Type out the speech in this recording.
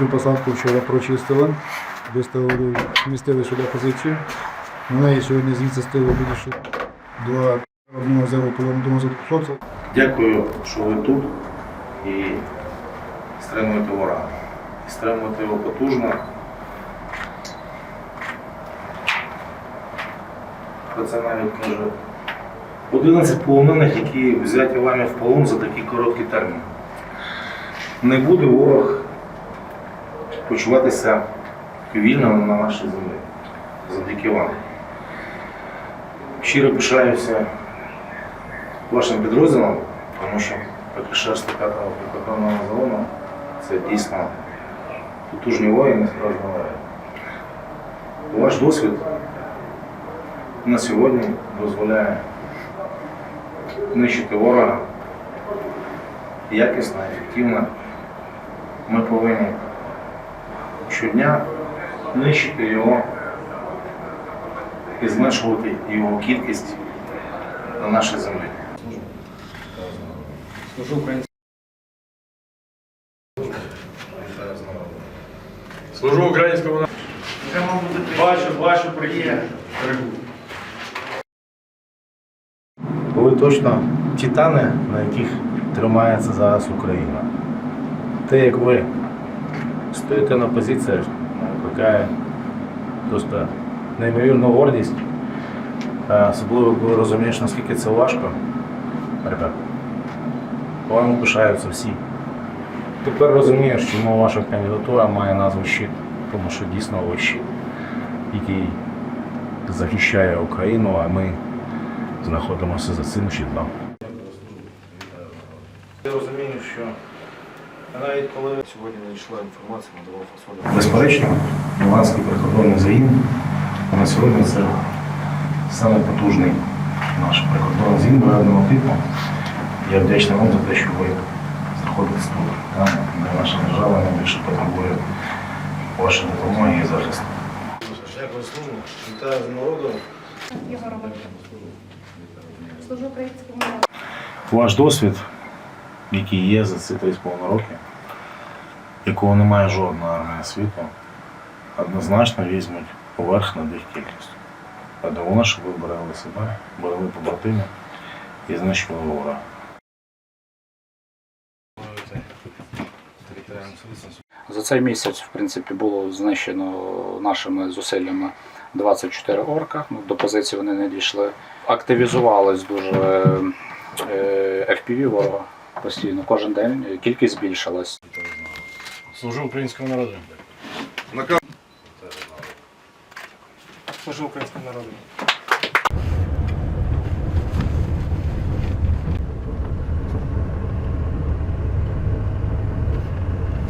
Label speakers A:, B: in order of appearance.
A: Цю посадку вчора прочистили, виставили, вмістили сюди позицію. На неї сьогодні звідси стило більше два одного зеру за двох.
B: Дякую, що ви тут і стримуєте ворога. І стримуєте його потужно. Про це навіть каже 11 полонених, які взяті вами в полон за такий короткий термін. Не буде ворог почуватися вільно на нашій землі. Завдяки вам. Щиро пишаюся вашим підрозділом, тому що ПКШ 105-го прикордонного загону це дійсно потужні воїни, справжні воїни. Ваш досвід на сьогодні дозволяє нищити ворога якісно, ефективно. Ми повинні щодня нищити його і зменшувати його кількість на нашій землі.
C: Служу українському. Служу українському народу. Бачу, бачу, приїхав.
B: Ви точно титани, на яких тримається зараз Україна. Те, як ви стоїте на позиціях, викликає просто неймовірну гордість. Е, Особливо, коли розумієш, наскільки це важко. Ребят, вами пишаються всі. Тепер розумієш, чому ваша кандидатура має назву щит, тому що дійсно ви щит, який захищає Україну, а ми знаходимося за цим щитом. Я розумію, що навіть коли
C: Сьогодні надійшла інформація, надавав фасолю.
B: безперечно, Луганський прикордонний загін на сьогодні це саме потужний наш прикордонний загін воєнного типу. Я вдячний вам за те, що ви знаходитесь тут, там, де наша держава найбільше потребує вашої допомоги і захисту. Дякую службу, вітаю з народом.
D: Служу українському народу.
B: Ваш досвід, який є за ці 3,5 роки, якого немає жодної армії світу, однозначно візьмуть поверх над їх кількістю. А головне, щоб ви берегли себе, берегли побратимів і знищували ворога.
E: За цей місяць, в принципі, було знищено нашими зусиллями 24 орка. Ну, до позиції вони не дійшли. Активізувалось дуже е, FPV ворога постійно. Кожен день кількість збільшилась.
B: Служу українському народу.
C: Служу українському народу.